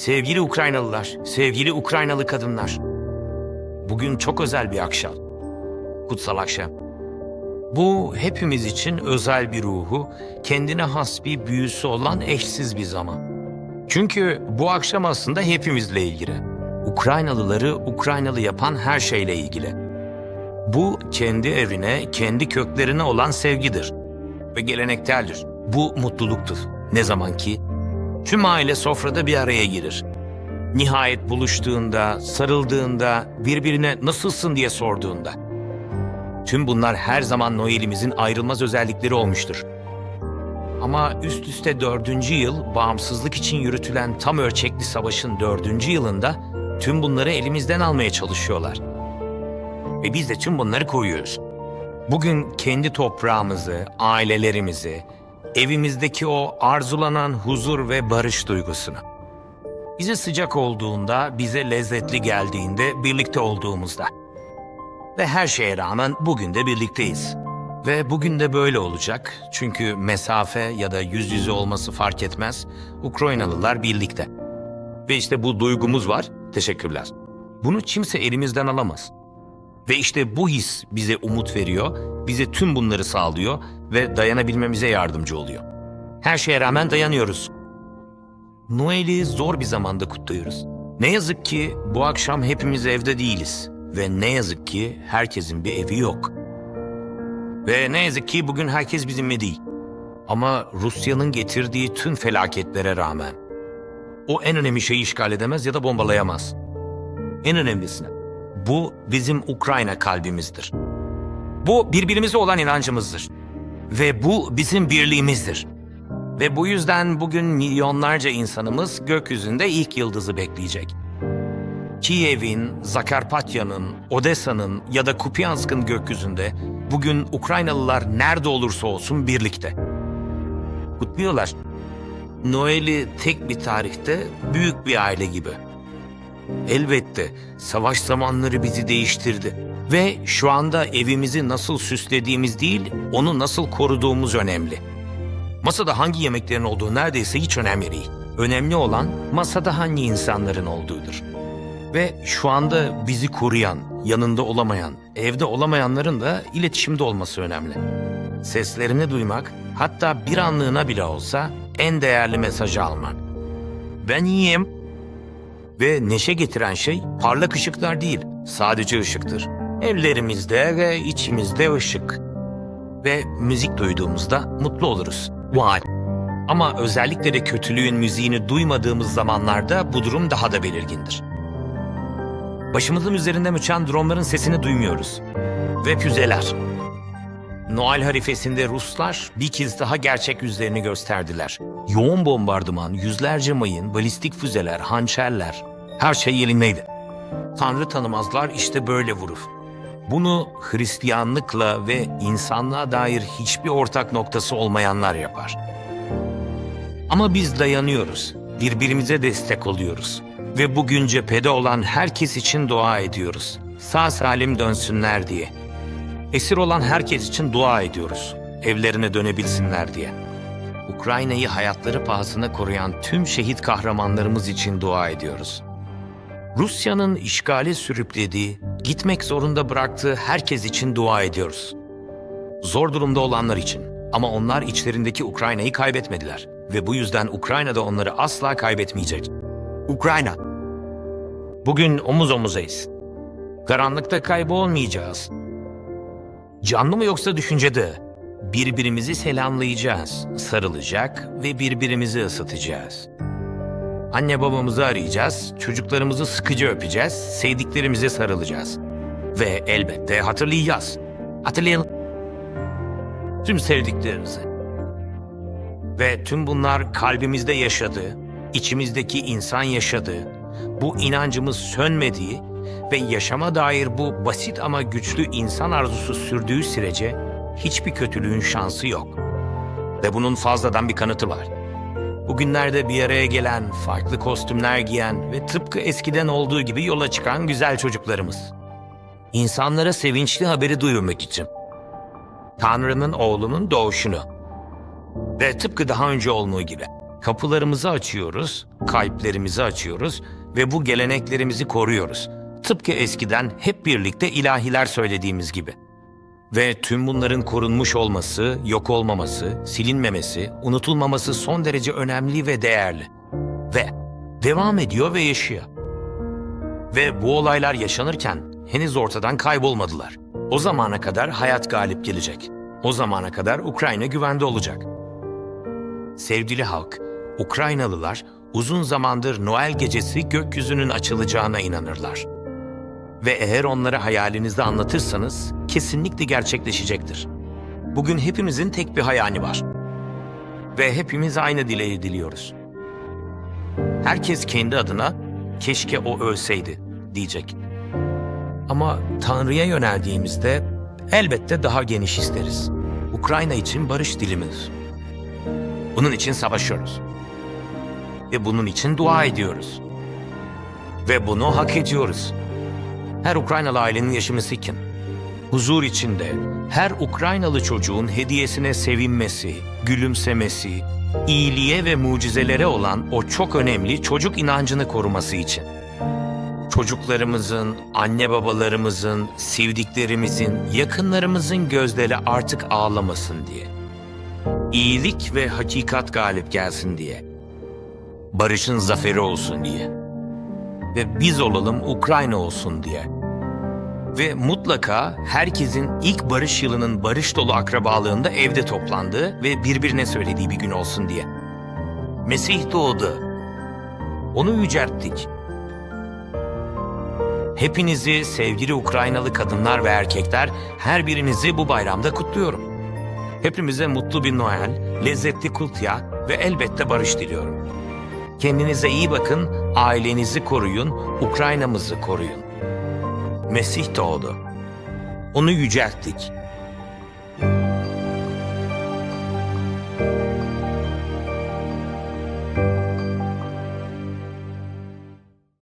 Sevgili Ukraynalılar, sevgili Ukraynalı kadınlar. Bugün çok özel bir akşam. Kutsal akşam. Bu hepimiz için özel bir ruhu, kendine has bir büyüsü olan eşsiz bir zaman. Çünkü bu akşam aslında hepimizle ilgili. Ukraynalıları Ukraynalı yapan her şeyle ilgili. Bu kendi evine, kendi köklerine olan sevgidir ve gelenekteldir. Bu mutluluktur. Ne zaman ki tüm aile sofrada bir araya girir. Nihayet buluştuğunda, sarıldığında, birbirine nasılsın diye sorduğunda. Tüm bunlar her zaman Noel'imizin ayrılmaz özellikleri olmuştur. Ama üst üste dördüncü yıl bağımsızlık için yürütülen tam ölçekli savaşın dördüncü yılında tüm bunları elimizden almaya çalışıyorlar. Ve biz de tüm bunları koyuyoruz. Bugün kendi toprağımızı, ailelerimizi, evimizdeki o arzulanan huzur ve barış duygusunu. Bize sıcak olduğunda, bize lezzetli geldiğinde, birlikte olduğumuzda. Ve her şeye rağmen bugün de birlikteyiz. Ve bugün de böyle olacak. Çünkü mesafe ya da yüz yüze olması fark etmez. Ukraynalılar birlikte. Ve işte bu duygumuz var. Teşekkürler. Bunu kimse elimizden alamaz. Ve işte bu his bize umut veriyor, bize tüm bunları sağlıyor ve dayanabilmemize yardımcı oluyor. Her şeye rağmen dayanıyoruz. Noel'i zor bir zamanda kutluyoruz. Ne yazık ki bu akşam hepimiz evde değiliz ve ne yazık ki herkesin bir evi yok. Ve ne yazık ki bugün herkes bizimle değil. Ama Rusya'nın getirdiği tüm felaketlere rağmen o en önemli şeyi işgal edemez ya da bombalayamaz. En önemlisine bu bizim Ukrayna kalbimizdir. Bu birbirimize olan inancımızdır. Ve bu bizim birliğimizdir. Ve bu yüzden bugün milyonlarca insanımız gökyüzünde ilk yıldızı bekleyecek. Kiev'in, Zakarpatya'nın, Odessa'nın ya da Kupiansk'ın gökyüzünde bugün Ukraynalılar nerede olursa olsun birlikte. Kutluyorlar. Noel'i tek bir tarihte büyük bir aile gibi. Elbette savaş zamanları bizi değiştirdi. Ve şu anda evimizi nasıl süslediğimiz değil, onu nasıl koruduğumuz önemli. Masada hangi yemeklerin olduğu neredeyse hiç önemli değil. Önemli olan masada hangi insanların olduğudur. Ve şu anda bizi koruyan, yanında olamayan, evde olamayanların da iletişimde olması önemli. Seslerini duymak, hatta bir anlığına bile olsa en değerli mesajı almak. Ben iyiyim, ve neşe getiren şey parlak ışıklar değil, sadece ışıktır. Evlerimizde ve içimizde ışık. Ve müzik duyduğumuzda mutlu oluruz. Vay! Ama özellikle de kötülüğün müziğini duymadığımız zamanlarda bu durum daha da belirgindir. Başımızın üzerinde uçan dronların sesini duymuyoruz. Ve füzeler. Noel harifesinde Ruslar bir kez daha gerçek yüzlerini gösterdiler. Yoğun bombardıman, yüzlerce mayın, balistik füzeler, hançerler, her şey yerindeydi. Tanrı tanımazlar işte böyle vurur. Bunu Hristiyanlıkla ve insanlığa dair hiçbir ortak noktası olmayanlar yapar. Ama biz dayanıyoruz, birbirimize destek oluyoruz ve bugün cephede olan herkes için dua ediyoruz. Sağ salim dönsünler diye. Esir olan herkes için dua ediyoruz. Evlerine dönebilsinler diye. Ukrayna'yı hayatları pahasına koruyan tüm şehit kahramanlarımız için dua ediyoruz. Rusya'nın işgale sürüklediği, gitmek zorunda bıraktığı herkes için dua ediyoruz. Zor durumda olanlar için ama onlar içlerindeki Ukrayna'yı kaybetmediler ve bu yüzden Ukrayna da onları asla kaybetmeyecek. Ukrayna. Bugün omuz omuzayız. Karanlıkta kaybolmayacağız. Canlı mı yoksa düşüncede? Birbirimizi selamlayacağız, sarılacak ve birbirimizi ısıtacağız. Anne babamızı arayacağız, çocuklarımızı sıkıcı öpeceğiz, sevdiklerimize sarılacağız. Ve elbette hatırlayacağız. Hatırlayalım. Tüm sevdiklerimizi. Ve tüm bunlar kalbimizde yaşadığı, içimizdeki insan yaşadığı, bu inancımız sönmediği ve yaşama dair bu basit ama güçlü insan arzusu sürdüğü sürece hiçbir kötülüğün şansı yok. Ve bunun fazladan bir kanıtı var. Bugünlerde bir araya gelen, farklı kostümler giyen ve tıpkı eskiden olduğu gibi yola çıkan güzel çocuklarımız. İnsanlara sevinçli haberi duyurmak için. Tanrı'nın oğlunun doğuşunu. Ve tıpkı daha önce olduğu gibi Kapılarımızı açıyoruz, kalplerimizi açıyoruz ve bu geleneklerimizi koruyoruz. Tıpkı eskiden hep birlikte ilahiler söylediğimiz gibi. Ve tüm bunların korunmuş olması, yok olmaması, silinmemesi, unutulmaması son derece önemli ve değerli. Ve devam ediyor ve yaşıyor. Ve bu olaylar yaşanırken henüz ortadan kaybolmadılar. O zamana kadar hayat galip gelecek. O zamana kadar Ukrayna güvende olacak. Sevgili halk, Ukraynalılar uzun zamandır Noel gecesi gökyüzünün açılacağına inanırlar. Ve eğer onlara hayalinizde anlatırsanız kesinlikle gerçekleşecektir. Bugün hepimizin tek bir hayali var. Ve hepimiz aynı dileği diliyoruz. Herkes kendi adına keşke o ölseydi diyecek. Ama Tanrı'ya yöneldiğimizde elbette daha geniş isteriz. Ukrayna için barış dilimiz. Bunun için savaşıyoruz. Ve bunun için dua ediyoruz. Ve bunu hak ediyoruz. Her Ukraynalı ailenin yaşaması için. Huzur içinde her Ukraynalı çocuğun hediyesine sevinmesi, gülümsemesi, iyiliğe ve mucizelere olan o çok önemli çocuk inancını koruması için. Çocuklarımızın, anne babalarımızın, sevdiklerimizin, yakınlarımızın gözleri artık ağlamasın diye. İyilik ve hakikat galip gelsin diye. Barışın zaferi olsun diye. Ve biz olalım Ukrayna olsun diye. Ve mutlaka herkesin ilk barış yılının barış dolu akrabalığında evde toplandığı ve birbirine söylediği bir gün olsun diye. Mesih doğdu. Onu yücelttik. Hepinizi sevgili Ukraynalı kadınlar ve erkekler her birinizi bu bayramda kutluyorum. Hepimize mutlu bir Noel, lezzetli kutya ve elbette barış diliyorum. Kendinize iyi bakın, ailenizi koruyun, Ukrayna'mızı koruyun. Mesih doğdu. Onu yücelttik.